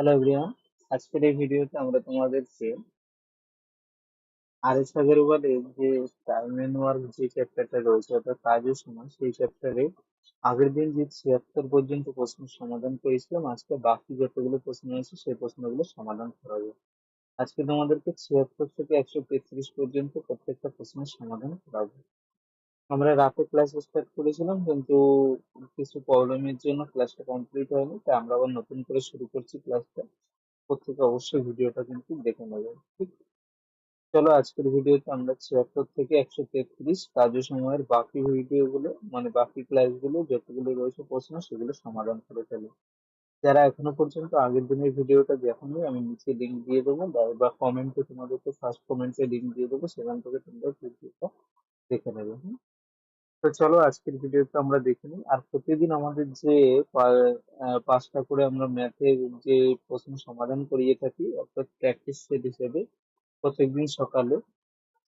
Hello everyone আজকের এই ভিডিওতে আমরা তোমাদেরকে আর এস আগরওয়ালের যে টাইম ওয়ার্ক যে চ্যাপ্টারটা রয়েছে, অর্থাৎ কাজের সময়, সেই চ্যাপ্টারে আগের দিন যে ছিয়াত্তর পর্যন্ত প্রশ্ন সমাধান করেছিলাম, আজকে বাকি যতগুলো প্রশ্ন আছে সেই প্রশ্নগুলো সমাধান করাবো আজকে তোমাদেরকে ছিয়াত্তর থেকে একশো তেত্রিশ পর্যন্ত প্রত্যেকটা প্রশ্নের সমাধান করাবো আমরা রাতে ক্লাস স্টার্ট করেছিলাম, কিন্তু কিছু প্রবলেমের জন্য ক্লাসটা কমপ্লিট হয়নি, তাই আমরা আবার নতুন করে শুরু করছি ক্লাসটা প্রত্যেকে অবশ্যই ভিডিওটা কিন্তু দেখে নেবেন, ঠিক? চলো আজকের ভিডিওতে আমরা ছিয়াত্তর থেকে একশো তেত্রিশ কাজ সময়ের বাকি ভিডিওগুলো মানে বাকি ক্লাসগুলো যতগুলো রয়েছে প্রশ্ন, সেগুলো সমাধান করে ফেলো। যারা এখনও পর্যন্ত আগের দিনের ভিডিওটা দেখোনি, আমি নিচে লিঙ্ক দিয়ে দেবো, বা- কমেন্টে তোমাদেরকে ফার্স্ট কমেন্টে লিঙ্ক দিয়ে দেবো, সেখান থেকে তোমরা ভিডিওটা দেখে নেবে, হুম? তো চলো আজকের ভিডিওটা আমরা দেখে নিই। আর প্রতিদিন আমাদের যে পাঁচটা করে আমরা ম্যাথের যে প্রশ্ন সমাধান করিয়ে থাকি, অর্থাৎ প্র্যাকটিস সেট হিসেবে, প্রত্যেকদিন সকালে,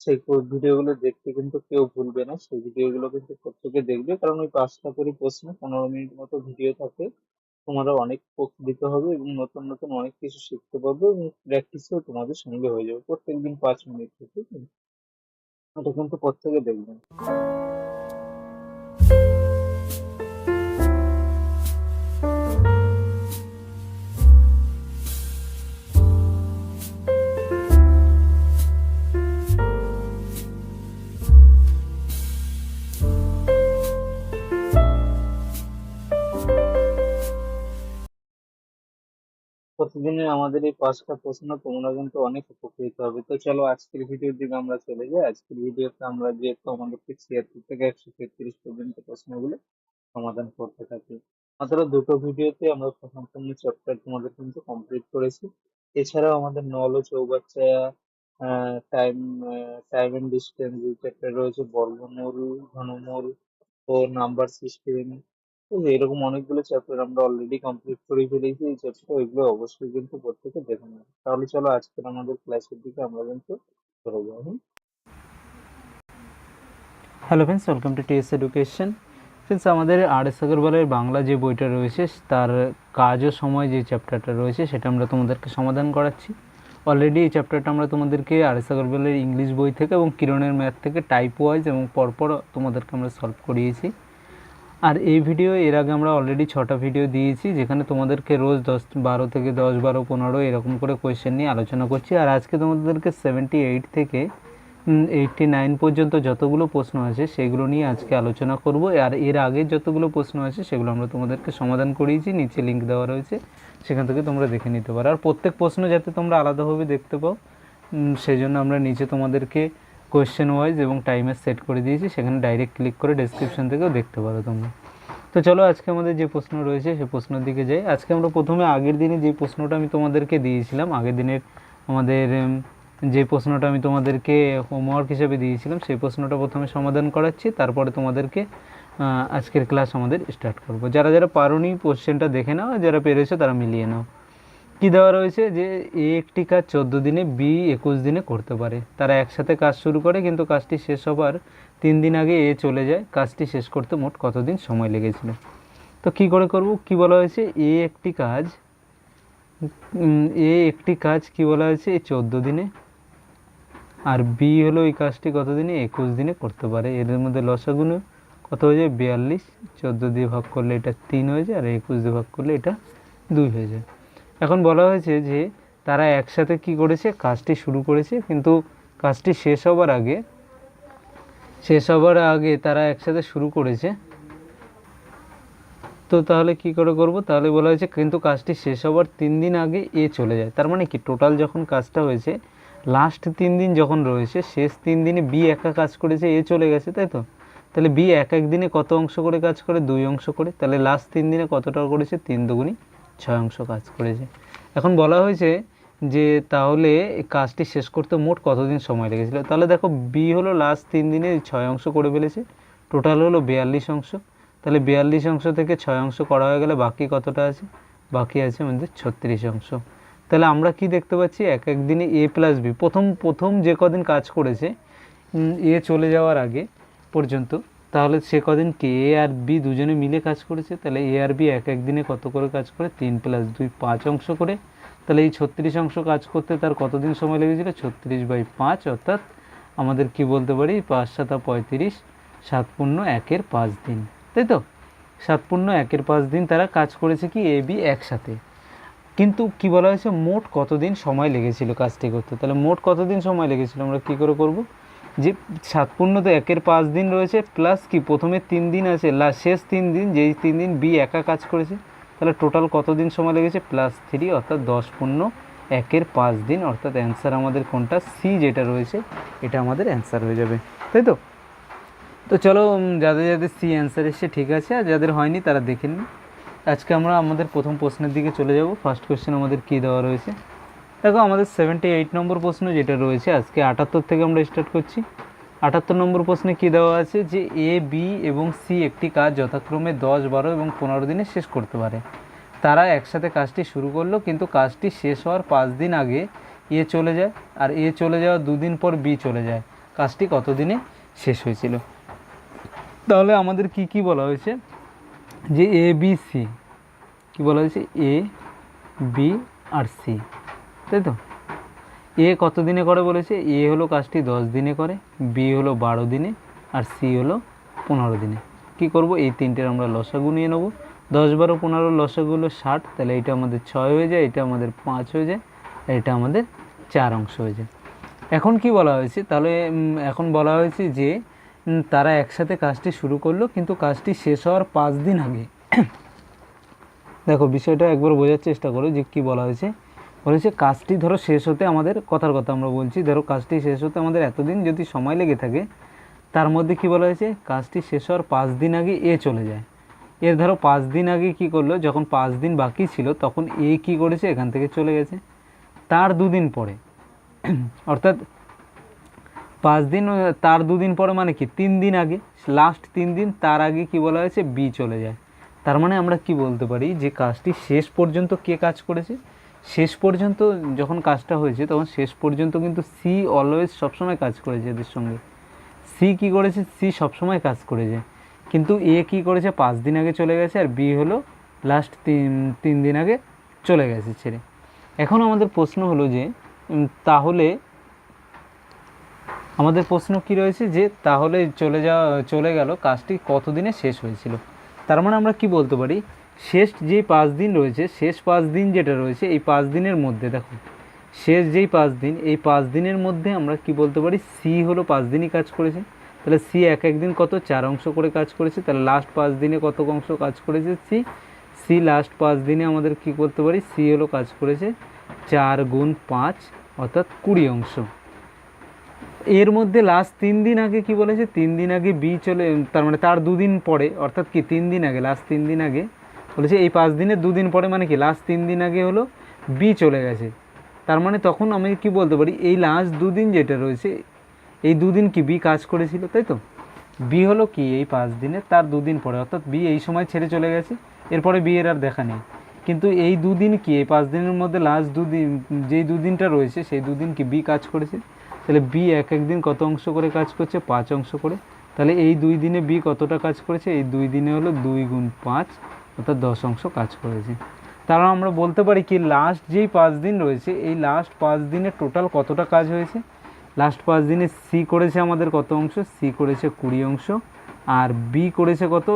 সেই ভিডিওগুলো দেখতে কিন্তু কেউ ভুলবে না। সেই ভিডিওগুলো কিন্তু প্রত্যেকে দেখবে। কারণ ওই পাঁচটা করে প্রশ্ন, পনেরো মিনিট মতো ভিডিও থাকে। তোমরা অনেক উপকৃত হবে এবং নতুন নতুন অনেক কিছু শিখতে পারবে এবং প্র্যাকটিসও তোমাদের সঙ্গে হয়ে যাবে প্রত্যেকদিন পাঁচ মিনিট থেকে। এটা কিন্তু প্রত্যেকে দেখবেন প্রতিদিনের আমাদের এই পাঁচটা প্রশ্ন তোমরা কিন্তু অনেক উপকৃত হবে। তো চলো আজকের ভিডিওর দিকে আমরা চলে যাই। আজকের ভিডিওতে আমরা যেহেতু আমাদেরকে ছিয়াত্তর থেকে একশো তেত্রিশ পর্যন্ত প্রশ্নগুলো সমাধান করতে থাকি, মাত্র দুটো ভিডিওতে আমরা সম্পূর্ণ চ্যাপ্টার তোমাদের কিন্তু কমপ্লিট করেছি। এছাড়াও আমাদের নল ও চৌবাচ্চা টাইম টাইম এন্ড ডিস্টেন্স যে চ্যাপ্টার রয়েছে। বর্গমূল, ঘনমূল ও নাম্বার সিস্টেম এরকম অনেকগুলো চ্যাপ্টার আমরা অলরেডি কমপ্লিট করে ফেলেছি, এই চ্যাপ্টার ওইগুলো অবশ্যই কিন্তু প্রত্যেকে দেখে নেবে। তাহলে চলো আজকের আমাদের ক্লাসের দিকে আমরা কিন্তু চলে যাব? Hello friends welcome to TS education friends আমাদের আর এস আগরওয়ালের বাংলা যে বইটা রয়েছে, তার কাজ ও সময় যে চ্যাপ্টারটা রয়েছে, সেটা আমরা তোমাদেরকে সমাধান করাচ্ছি। অলরেডি এই চ্যাপ্টারটা আমরা তোমাদেরকে আর এস আগরওয়ালের ইংলিশ বই থেকে এবং কিরণের ম্যাথ থেকে টাইপ ওয়াইজ এবং পরপর তোমাদেরকে আমরা সলভ করিয়েছি। আর এই ভিডিও এর আগে আমরা অলরেডি ছটা ভিডিও দিয়েছি, যেখানে তোমাদেরকে রোজ দশ, বারো থেকে দশ, বারো, পনেরো এরকম করে কোয়েশ্চেন নিয়ে আলোচনা করছি। আর আজকে তোমাদেরকে সেভেন্টি এইট থেকে এইটটি নাইন পর্যন্ত যতগুলো প্রশ্ন আছে সেগুলো নিয়ে আজকে আলোচনা করব। আর এর আগে যতগুলো প্রশ্ন আছে সেগুলো আমরা তোমাদেরকে সমাধান করিয়েছি, নিচে লিঙ্ক দেওয়া রয়েছে, সেখান থেকে তোমরা দেখে নিতে পারো। আর প্রত্যেক প্রশ্ন যাতে তোমরা আলাদাভাবে দেখতে পাও সেই জন্য আমরা নিচে তোমাদেরকে কোয়েশ্চেন ওয়াইজ এবং টাইমের সেট করে দিয়েছি, সেখানে ডাইরেক্ট ক্লিক করে ডেসক্রিপশন থেকেও দেখতে পারো তোমরা। তো চলো আজকে আমাদের যে প্রশ্ন রয়েছে সেই প্রশ্নের দিকে যাই। আজকে আমরা প্রথমে আগের দিনে যে প্রশ্নটা আমি তোমাদেরকে দিয়েছিলাম, আগের দিনের আমাদের যে প্রশ্নটা আমি তোমাদেরকে হোমওয়ার্ক হিসেবে দিয়েছিলাম, সেই প্রশ্নটা প্রথমে সমাধান করাচ্ছি, তারপরে তোমাদেরকে আজকের ক্লাস আমাদের স্টার্ট করব। যারা যারা পারোনি কোশ্চেনটা দেখে নাও যারা পেরেছ তারা মিলিয়ে নাও। কি দেওয়া রয়েছে? যে এ একটি কাজ চোদ্দ দিনে, বি একুশ দিনে করতে পারে। তারা একসাথে কাজ শুরু করে, কিন্তু কাজটি শেষ হবার তিন দিন আগে এ চলে যায়। কাজটি শেষ করতে মোট কতদিন সময় লেগেছিল? তো কি করে করব? কি বলা হয়েছে? এ একটি কাজ এ একটি কাজ কি বলা হয়েছে? এই চোদ্দ দিনে। আর বি হলো এই কাজটি কত দিনে? একুশ দিনে করতে পারে। এর মধ্যে লসাগুনো কত হয়ে যায়? বিয়াল্লিশ। চোদ্দ দিয়ে ভাগ করলে এটা তিন হয়ে যায়, আর একুশ দিয়ে ভাগ করলে এটা দুই হয়ে যায়। এখন বলা হয়েছে যে তারা একসাথে কি করেছে? কাজটি শুরু করেছে। কিন্তু কাজটি শেষ হবার আগে, শেষ হবার আগে তারা একসাথে শুরু করেছে। তো তাহলে কি করে করব? তাহলে বলা হয়েছে কিন্তু কাজটি শেষ হবার তিন দিন আগে এ চলে যায়। তার মানে কি? টোটাল যখন কাজটা হয়েছে লাস্ট তিন দিন যখন রয়েছে, শেষ তিন দিনে বি একা কাজ করেছে, এ চলে গেছে, তাই তো? তাহলে বি এক এক দিনে কত অংশ করে কাজ করে? দুই অংশ করে। তাহলে লাস্ট তিন দিনে কতটা করেছে? তিন দুগুণি ছয় অংশ কাজ করেছে। এখন বলা হয়েছে যে তাহলে কাজটি শেষ করতে মোট কতদিন সময় লেগেছিল? তাহলে দেখো বি হলো লাস্ট তিন দিনে ছয় অংশ করে ফেলেছে। টোটাল হলো বিয়াল্লিশ অংশ। তাহলে বিয়াল্লিশ অংশ থেকে ছয় অংশ করা হয়ে গেলে বাকি কতটা আছে? বাকি আছে আমাদের ছত্রিশ অংশ। তাহলে আমরা কি দেখতে পাচ্ছি? এক এক দিনে এ প্লাস বি প্রথম প্রথম যে কদিন কাজ করেছে এ চলে যাওয়ার আগে পর্যন্ত তাহলে সে কদিন কে এ আর বি দুজনে মিলে কাজ করেছে, তাহলে এ আর বি এক এক দিনে কত করে কাজ করে? তিন প্লাস দুই, পাঁচ অংশ করে। তাহলে এই ছত্রিশ অংশ কাজ করতে তার কতদিন সময় লেগেছিল? ছত্রিশ বাই পাঁচ, অর্থাৎ আমাদের কি বলতে পারি? পাঁচ সাতা পঁয়ত্রিশ, সাত পূর্ণ একের পাঁচ দিন। তাই তো? সাত পূর্ণ একের পাঁচ দিন তারা কাজ করেছে কি? এ, বি একসাথে। কিন্তু কি বলা হয়েছে? মোট কতদিন সময় লেগেছিল কাজটি করতে? তাহলে মোট কতদিন সময় লেগেছিল? আমরা কি করে করব? যে সাত পূর্ণ তো একের পাঁচ দিন রয়েছে প্লাস কি প্রথমে তিন দিন আছে লা শেষ তিন দিন, যেই তিন দিন বি একা কাজ করেছে, তাহলে টোটাল কতদিন সময় লেগেছে? প্লাস থ্রি অর্থাৎ দশ পূর্ণ একের পাঁচ দিন, অর্থাৎ অ্যান্সার আমাদের কোনটা? সি যেটা রয়েছে, এটা আমাদের অ্যান্সার হয়ে যাবে, তাই তো? তো চলো যাদের যাদের সি অ্যান্সার এসছে, ঠিক আছে, আর যাদের হয়নি, তারা দেখে নিন। আজকে আমরা আমাদের প্রথম প্রশ্নের দিকে চলে যাব। ফার্স্ট কোশ্চেন আমাদের কী দেওয়া রয়েছে? দেখো, আমাদের সেভেন্টি এইট নম্বর প্রশ্ন যেটা রয়েছে, আজকে আটাত্তর থেকে আমরা স্টার্ট করছি। আটাত্তর নম্বর প্রশ্নে কী দেওয়া আছে? যে এ বি এবং সি একটি কাজ যথাক্রমে দশ, বারো এবং পনেরো দিনে শেষ করতে পারে। তারা একসাথে কাজটি শুরু করল, কিন্তু কাজটি শেষ হওয়ার পাঁচ দিন আগে এ চলে যায় আর এ চলে যাওয়ার দুদিন পর বি চলে যায়। কাজটি কত দিনে শেষ হয়েছিল? তাহলে আমাদের কি কি বলা হয়েছে? যে এ বি সি কী বলা হয়েছে? এ বি আর সি তাই তো? এ কত দিনে করে বলেছে? এ হলো কাজটি দশ দিনে করে, বি হলো বারো দিনে, আর সি হলো পনেরো দিনে। কি করব? এই তিনটের আমরা লসাগু নিয়ে নেব। দশ বারো পনেরো লসাগু হলো ষাট, তাহলে এটা আমাদের ছয় হয়ে যায়, এটা আমাদের পাঁচ হয়ে যায়, আর এটা আমাদের চার অংশ হয়ে যায়। এখন কি বলা হয়েছে? তাহলে এখন বলা হয়েছে যে তারা একসাথে কাজটি শুরু করল, কিন্তু কাজটি শেষ হওয়ার পাঁচ দিন আগে। দেখো, বিষয়টা একবার বোঝার চেষ্টা করো যে কি বলা হয়েছে। বলেছে কাজটি ধরো শেষ হতে আমাদের কথার কথা আমরা বলছি, ধরো কাজটি শেষ হতে আমাদের এতদিন যদি সময় লেগে থাকে, তার মধ্যে কি বলা হয়েছে? কাজটি শেষ হওয়ার পাঁচ দিন আগে এ চলে যায়। এর ধরো পাঁচ দিন আগে কি করল? যখন পাঁচ দিন বাকি ছিল, তখন এ কি করেছে? এখান থেকে চলে গেছে। তার দুদিন পরে। অর্থাৎ পাঁচ দিন, তার দুদিন পরে মানে কি? তিন দিন আগে লাস্ট তিন দিন, তার আগে কি বলা হয়েছে? বি চলে যায়। তার মানে আমরা কি বলতে পারি? যে কাজটি শেষ পর্যন্ত কে কাজ করেছে? শেষ পর্যন্ত যখন কাজটা হয়েছে, তখন শেষ পর্যন্ত কিন্তু সি অলওয়েজ সবসময় কাজ করেছে এদের সঙ্গে। সি কি করেছে? সি সবসময় কাজ করেছে। কিন্তু এ কি করেছে? পাঁচ দিন আগে চলে গেছে আর বি হলো লাস্ট তিন তিন দিন আগে চলে গেছে ছেড়ে। এখন আমাদের প্রশ্ন হলো যে তাহলে আমাদের প্রশ্ন কি রয়েছে যে, তাহলে চলে যাওয়া, চলে গেল, কাজটি কতদিনে শেষ হয়েছিল? তার মানে আমরা কি বলতে পারি? শেষ যেই পাঁচ দিন রয়েছে, শেষ পাঁচ দিন যেটা রয়েছে, এই পাঁচ দিনের মধ্যে দেখো, শেষ যেই পাঁচ দিন, এই পাঁচ দিনের মধ্যে আমরা কি বলতে পারি? সি হলো পাঁচ দিনই কাজ করেছে। তাহলে সি এক এক দিন কত? চার অংশ করে কাজ করেছে। তাহলে লাস্ট পাঁচ দিনে কত অংশ কাজ করেছে সি সি লাস্ট পাঁচ দিনে আমাদের কি করতে পারি? সি হলো কাজ করেছে চার গুণ পাঁচ, অর্থাৎ কুড়ি অংশ। এর মধ্যে লাস্ট তিন দিন আগে কি বলেছে? তিন দিন আগে বি চলে, তার মানে তার দুদিন পরে, অর্থাৎ কি? তিন দিন আগে লাস্ট তিন দিন আগে বলেছে, এই পাঁচ দিনের দুদিন পরে মানে কি লাস্ট তিন দিন আগে হলো বি চলে গেছে। তার মানে তখন আমি কি বলতে পারি, এই লাস্ট দুদিন যেটা রয়েছে, এই দুদিন কি বি কাজ করেছিল, তাই তো? বি হলো কি, এই পাঁচ দিনে, তার দুদিন পরে, অর্থাৎ বি এই সময় ছেড়ে চলে গেছে, এরপরে বিয়ের আর দেখা নেই। কিন্তু এই দুদিন কি, এই পাঁচ দিনের মধ্যে লাস্ট দুদিন, যেই দুদিনটা রয়েছে, সেই দুদিন কি বি কাজ করেছে? তাহলে বি এক এক দিন কত অংশ করে কাজ করছে? পাঁচ অংশ করে। তাহলে এই দুই দিনে বি কতটা কাজ করেছে? এই দুই দিনে হলো দুই গুণ পাঁচ অর্থাৎ দশ অংশ কাজ করেছে। তারা আমরা বলতে পারি কি লাস্ট যেই পাঁচ দিন রয়েছে, এই লাস্ট পাঁচ দিনে টোটাল কতটা কাজ হয়েছে? লাস্ট পাঁচ দিনে সি করেছে আমাদের কত অংশ? সি করেছে কুড়ি অংশ, আর বি করেছে কত?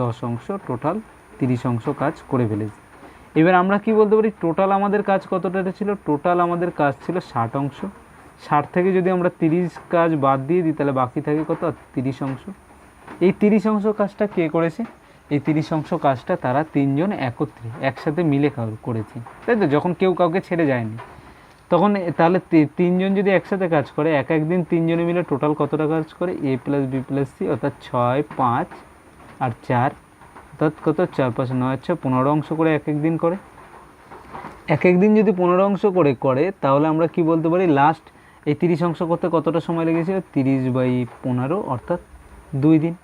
দশ অংশ টোটাল তিরিশ অংশ কাজ করে ফেলেছে। এবার আমরা কি বলতে পারি টোটাল আমাদের কাজ কতটা ছিল? টোটাল আমাদের কাজ ছিল ষাট অংশ। ষাট থেকে যদি আমরা তিরিশ কাজ বাদ দিয়ে দিই, তাহলে বাকি থাকে কত? তিরিশ অংশ। এই তিরিশ অংশ কাজটা কে করেছে? এই তিরিশ অংশ কাজটা তারা তিনজন একত্রে, একসাথে মিলে করেছে। তাই তো? যখন কেউ কাউকে ছেড়ে যায়নি। তখন তাহলে তিনজন যদি একসাথে কাজ করে, এক একদিন তিনজনে মিলে টোটাল কতটা কাজ করে? A plus B plus C অর্থাৎ ছয়, পাঁচ আর চার। অর্থাৎ কত? চার, পাঁচ, নয় হচ্ছে পনেরো অংশ করে এক একদিন করে। এক একদিন যদি পনেরো অংশ করে করে, তাহলে আমরা কি বলতে পারি? লাস্ট এই তিরিশ অংশ করতে কতটা সময় লেগেছিল? তিরিশ বাই পনেরো, অর্থাৎ দুই দিন।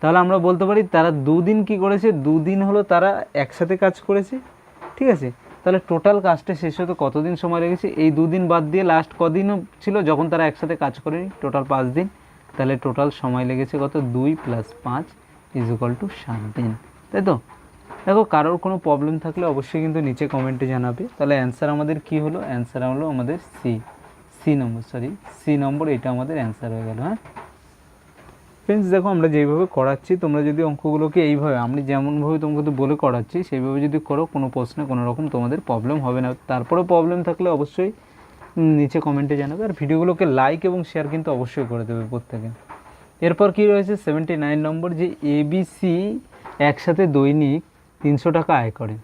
তাহলে আমরা বলতে পারি তারা দুদিন কি করেছে? দুদিন হলো তারা একসাথে কাজ করেছে। ঠিক আছে? তাহলে টোটাল কাজটা শেষ হতে কতদিন সময় লেগেছে? এই দুদিন বাদ দিয়ে লাস্ট কদিনও ছিল যখন তারা একসাথে কাজ করেনি টোটাল পাঁচ দিন। তাহলে টোটাল সময় লেগেছে কত? দুই প্লাস পাঁচ ইজুকাল টু সাত দিন। তাই তো? দেখো, কারোর কোনো প্রবলেম থাকলে অবশ্যই কিন্তু নিচে কমেন্টে জানাবে। তাহলে অ্যান্সার আমাদের কি হলো? অ্যান্সার হলো আমাদের C C number sorry C number এটা আমাদের অ্যান্সার হয়ে গেল হ্যাঁ? ফ্রেন্ডস দেখো, আমরা যেইভাবে করাচ্ছি, তোমরা যদি অঙ্কগুলোকে এইভাবে, আমি যেমনভাবে তোমাকে তো বলে করাচ্ছি, সেইভাবে যদি করো, কোনো প্রশ্নে কোনো রকম তোমাদের প্রবলেম হবে না। তারপরে প্রবলেম থাকলে অবশ্যই নিচে কমেন্টে জানাবে। আর ভিডিওগুলোকে লাইক এবং শেয়ার কিন্তু অবশ্যই করে দেবে প্রত্যেকে। এরপর কি রয়েছে? সেভেন্টি নাইন নম্বর যে এবিসি একসাথে দৈনিক তিনশো টাকা আয় করে,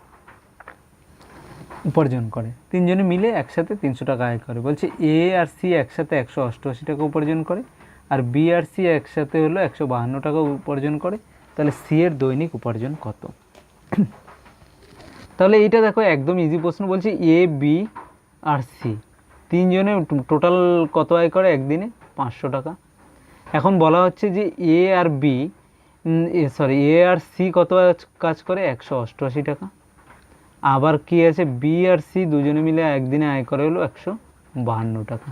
উপার্জন করে। তিনজনে মিলে একসাথে তিনশো টাকা আয় করে। বলছে এ আর সি একসাথে একশো অষ্টআশি টাকা উপার্জন করে। আর বি আর সি একসাথে হলো একশো বাহান্ন টাকা উপার্জন করে, তাহলে সি এর দৈনিক উপার্জন কত? তাহলে এইটা দেখো, একদম ইজি প্রশ্ন বলছে এ বি আর সি তিনজনে টোটাল কত আয় করে একদিনে? পাঁচশো টাকা। এখন বলা হচ্ছে যে এ আর বি সরি এ আর সি কত কাজ করে? একশো অষ্টআশি টাকা। আবার কি আছে? বি আর সি দুজনে মিলে একদিনে আয় করে হলো একশো বাহান্ন টাকা।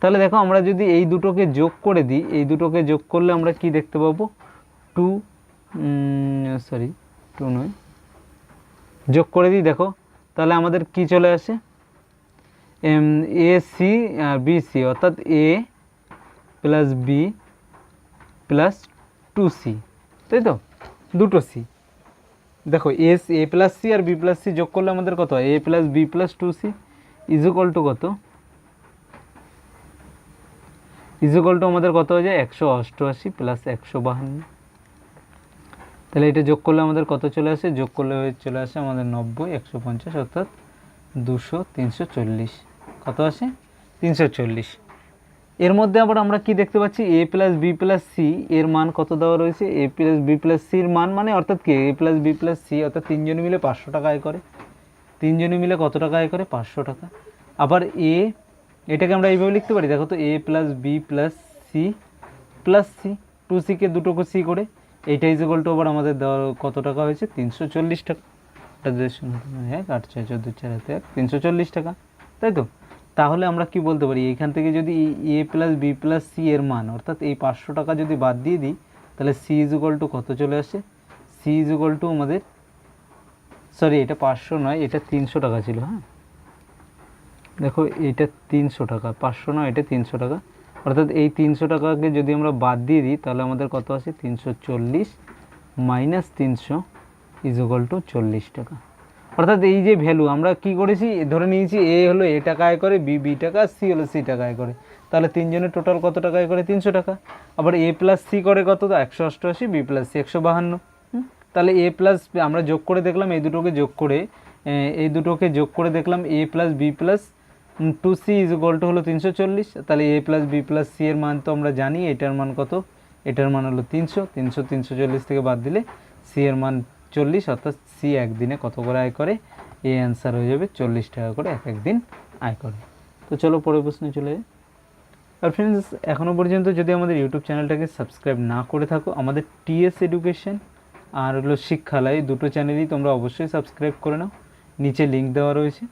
তাহলে দেখো আমরা যদি এই দুটোকে যোগ করে দিই, এই দুটোকে যোগ করলে আমরা কি দেখতে পাবো? টু সরি টু নয়। যোগ করে দিই, দেখো। তাহলে আমাদের কি চলে আসে? এ, সি, আর বি, সি। অর্থাৎ A plus B plus two C. তাই তো? দুটো সি। দেখো এস এ প্লাস সি আর বি প্লাস সি যোগ করলে আমাদের কত A plus B plus two C two কত? ইজুকল টু আমাদের কত হয়ে যায়? একশো অষ্টআশি প্লাস একশো বাহান্ন। তাহলে এটা যোগ করলে আমাদের কত চলে আসে? যোগ করলে চলে আসে আমাদের নব্বই, একশো পঞ্চাশ, অর্থাৎ দুশো, তিনশো চল্লিশ। কত আসে? তিনশো চল্লিশ। এর মধ্যে আবার আমরা কি দেখতে পাচ্ছি? A plus B plus C এর মান কত দেওয়া রয়েছে? এ প্লাস বি প্লাস সির মান মানে অর্থাৎ কি? A plus B plus C অর্থাৎ তিনজনে মিলে পাঁচশো টাকা আয় করে। তিনজনে মিলে কত টাকা আয় করে? পাঁচশো টাকা। আবার এ এটাকে আমরা এইভাবে লিখতে পারি। দেখো তো A plus B plus C plus C two সিকে দুটোকে সি করে, এইটা ইজ টু আবার আমাদের দেওয়া কত টাকা হয়েছে? তিনশো চল্লিশ টাকা। এক আট ছয় চোদ্দ চার হাতে এক, তিনশো চল্লিশ টাকা। তাই তো? তাহলে আমরা কি বলতে পারি? এখান থেকে যদি A plus B plus C এর মান, অর্থাৎ এই পাঁচশো টাকা যদি বাদ দিয়ে দিই, তাহলে সি ইজ টু কত চলে আসে? সি ইজ টু আমাদের সরি এটা পাঁচশো নয়, এটা তিনশো টাকা ছিল হ্যাঁ? দেখো এটা তিনশো টাকা, পাঁচশো নয় এটা তিনশো টাকা। অর্থাৎ এই তিনশো টাকাকে যদি আমরা বাদ দিয়ে দিই, তাহলে আমাদের কত আসে? তিনশো চল্লিশ মাইনাস তিনশো ইজোকাল টু চল্লিশ টাকা। অর্থাৎ এই যে ভ্যালু আমরা কি করেছি? ধরে নিয়েছি এ হলো এ টাকা আয় করে বি বি টাকা সি হলো সি টাকা আয় করে। তাহলে তিনজনের টোটাল কত টাকা আয় করে? তিনশো টাকা। আবার এ প্লাস সি করে কত? একশো অষ্টআশি বি প্লাস সি একশো বাহান্ন? তাহলে এ প্লাস আমরা যোগ করে দেখলাম, এই দুটোকে যোগ করে এই দুটোকে যোগ করে দেখলাম A plus B plus two C is equal to হলো তিনশো চল্লিশ, তাহলে A plus B plus C এর মান তো আমরা জানি, এটার মান কত? এটার মান হলো তিনশো তিনশো তিনশো চল্লিশ থেকে বাদ দিলে সি এর মান চল্লিশ, অর্থাৎ সি একদিনে কত করে আয় করে? এই অ্যান্সার হয়ে যাবে চল্লিশ টাকা করে এক একদিন আয় করে। তো চলো পরের প্রশ্নে চলে যাই। আর ফ্রেন্ডস এখনও পর্যন্ত যদি আমাদের ইউটিউব চ্যানেলটাকে সাবস্ক্রাইব না করে থাকো, আমাদের টিএস এডুকেশন আর হলো শিক্ষালয়, দুটো চ্যানেলই তোমরা অবশ্যই সাবস্ক্রাইব করে নাও। নিচে লিঙ্ক দেওয়া রয়েছে।